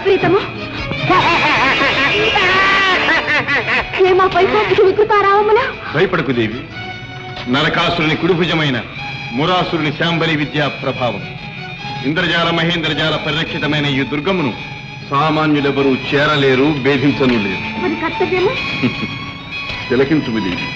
విపరీతము. ఏమా పైశాచిక వికృతారావముల భయపడకు దేవి. నరకాసురుని కుడిభుజమైన మురాసురుని శాంబలి విద్యా ప్రభావం. ఇంద్రజాల మహేంద్రజాల పరిరక్షితమైన ఈ దుర్గమును సామాన్యులెవరూ చేరలేరు భేదించను లేరు మరి కర్తవ్యము? తిలకించు దేవి.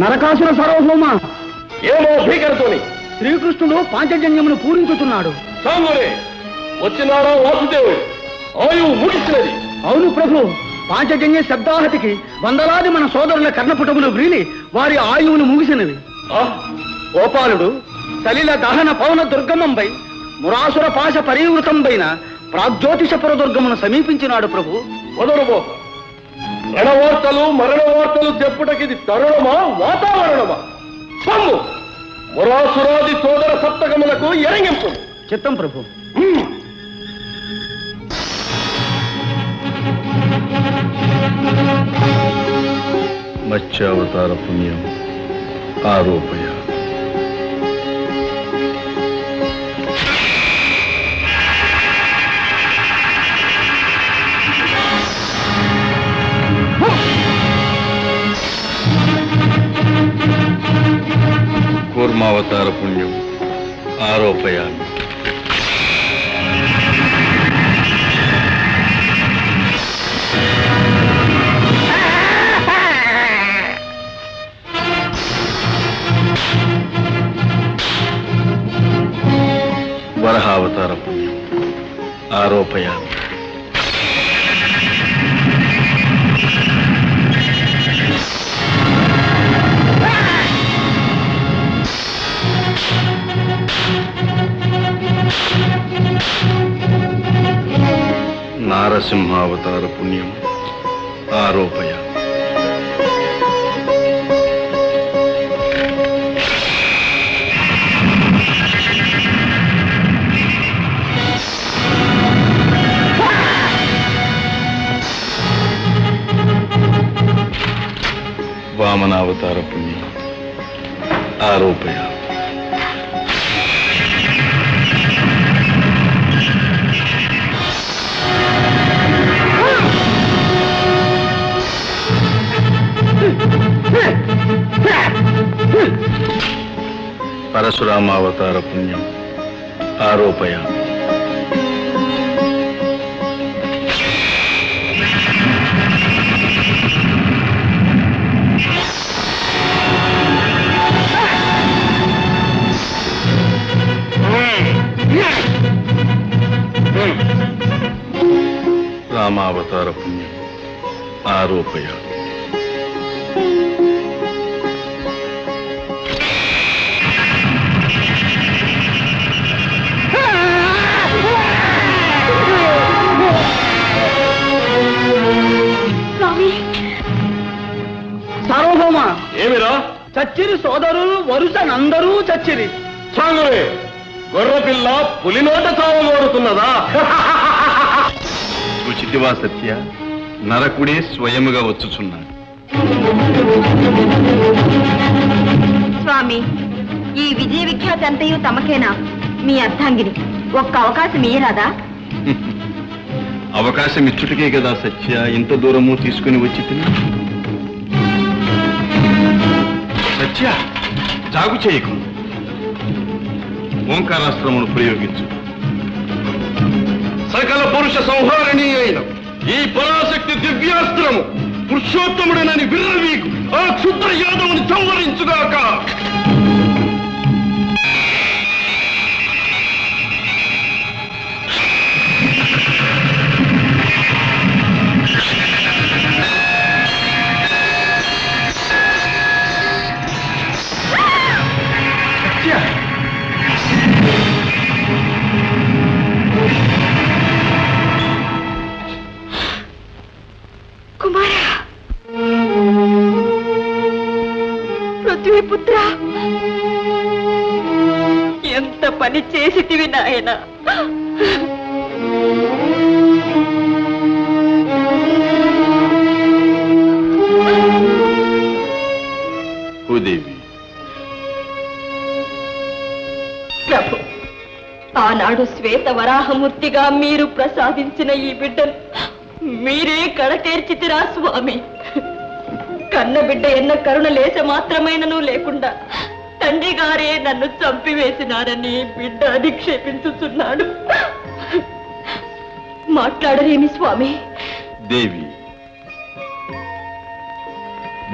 నరకాసుర సర్వభౌమ ఏమో భీకరతోని? శ్రీకృష్ణుడు పాంచజన్యమును పూరించుతున్నాడు. వాసుదేవుడు? ఆయువు ముగిసినది. అవును ప్రభు పాంచజన్య శబ్దాహతికి వందలాది మన సోదరుల కర్ణపుటములు వ్రీలి వారి ఆయువును ముగిసినవి. ఆ, గోపాలుడు సలిల దహన పవన దుర్గమంపై మురాసుర పాశ పరివృతంపైన ప్రాగ్జ్యోతిషపుర దుర్గమును సమీపించినాడు ప్రభు. వదరుబో రణవార్తలు మరణ వార్తలు చెప్పుటకిది తరుణమా వాతావరణమా? సమ్ము మురాసురాది సోదర సప్తకములకు ఎరంగింపు! చిత్తం ప్రభు. మత్స్యావతార పుణ్యం ఆరోపయ. కూర్మావతార పుణ్యం ఆరోపయామి వరహావతార పుణ్యం ఆరోపయామి నారసింహావతార పుణ్యం ఆరోపయ వామనావతార పుణ్యం ఆరోపయ పరశురామావతార పుణ్యం. ఆరోపయ. రామావతార పుణ్యం. ఆరోపయ. సార్వభౌమ. ఏమిరా? చచ్చిరి సోదరులు వరుసనందరూ చచ్చిరి. సాంగురే గొర్రె పిల్ల పులినోట చావమోడుతున్నదా చూచితివా సత్య నరకుడే స్వయముగా వచ్చుచున్నాడు. స్వామి ఈ విజయ విఖ్యాతి అంతయు తమకేనా? మీ అర్థాంగిని ఒక్క అవకాశం ఇయ్యరాదా? అవకాశం ఇచ్చుటకే కదా సత్య ఇంత దూరము తీసుకుని వచ్చి సత్య జాగు చేయకు. ఓంకారాస్త్రమును ప్రయోగించు. సకల పురుష సంహారిణి అయిన ఈ పరాశక్తి దివ్యాస్త్రము పురుషోత్తముడనని విర్రవీకు ఆ క్షుద్ర యాదవుని సంహరించుగాక పని చేసితివి నాయనా. భూదేవి. ప్రభు ఆనాడు శ్వేత వరాహమూర్తిగా మీరు ప్రసాదించిన ఈ బిడ్డను మీరే కడతేర్చితిరా స్వామి. కన్న బిడ్డ ఎన్న కరుణ లేస మాత్రమైనను లేకుండా తండ్రి గారే నన్ను చంపివేసినారని బిడ్డ అధిక్షేపించుతున్నాడు. మాట్లాడలేమి స్వామి. దేవి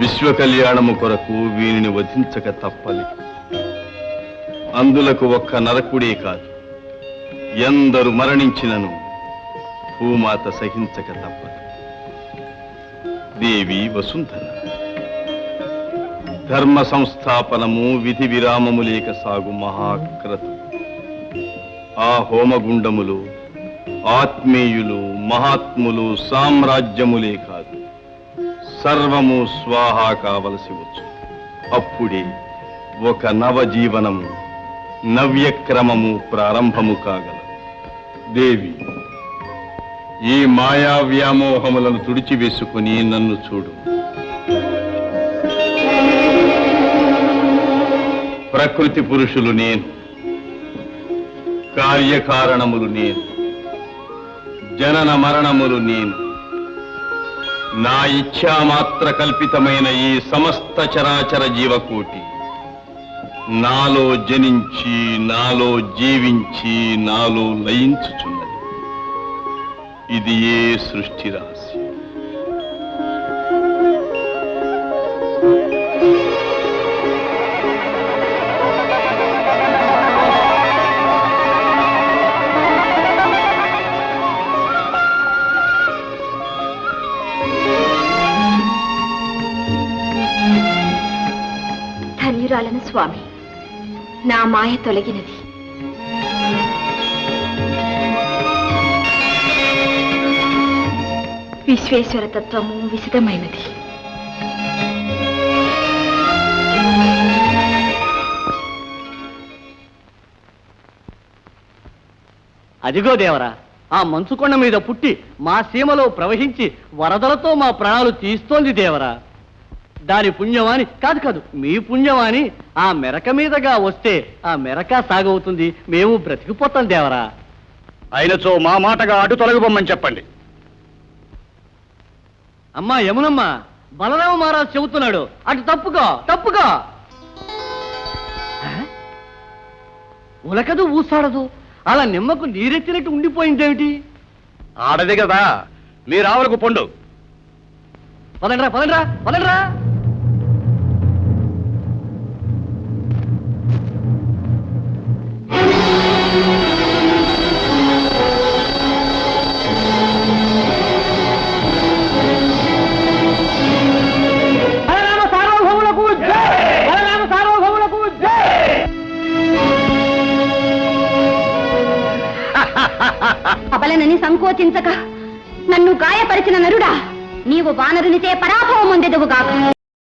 విశ్వ కళ్యాణము కొరకు వీనిని వధించక తప్పలి అందులకు ఒక్క నరకుడే కాదు ఎందరు మరణించినను భూమాత సహించక తప్పదు దేవి వసుంధర. ధర్మ సంస్థాపనము విధి విరామము లేక సాగు మహాక్రతు ఆ హోమగుండములు ఆత్మీయులు మహాత్ములు సామ్రాజ్యములే కాదు సర్వము స్వాహా కావలసి వచ్చు. అప్పుడే ఒక నవజీవనము నవ్యక్రమము ప్రారంభము కాగల. దేవి ఈ మాయా వ్యామోహములను తుడిచివేసుకుని నన్ను చూడు. ప్రకృతి పురుషులు నేను కార్యకారణములు నేను జనన మరణములు నేను. నా ఇచ్ఛామాత్ర కల్పితమైన ఈ సమస్త చరాచర జీవకోటి నాలో జనించి నాలో జీవించి నాలో లయించుచున్నది. ఇది ఏ సృష్టి రాశి స్వామి. నా మాయ తొలగినది. విశ్వేశ్వర తత్వము విశదమైనది అదిగో దేవరా ఆ మంచుకొండ మీద పుట్టి మా సీమలో ప్రవహించి వరదలతో మా ప్రాణాలు తీస్తోంది దేవరా. దాని పుణ్యమాని కాదు కాదు మీ పుణ్యమాని ఆ మెరక మీదగా వస్తే ఆ మెరక సాగవుతుంది. మేము బ్రతికిపోతాం దేవరా. అయినచో మా మాటగా అటు తొలగిపోమ్మని చెప్పండి. అమ్మా యమునమ్మ బలరామ మహారాజు చెబుతున్నాడు. అటు తప్పుకో తప్పుకో? ఉలకదు ఊసాడదు. అలా నిమ్మకు నీరెత్తినట్టు ఉండిపోయిందేమిటి? ఆడది కదా మీరు ఆవులకు పొండు. పదండ్రా పదండ్రా పదండ్రా. సంకోచించక నన్ను గాయపరిచిన నరుడా నీవు వానరునిచే పరాభవం పొందెదువుగాక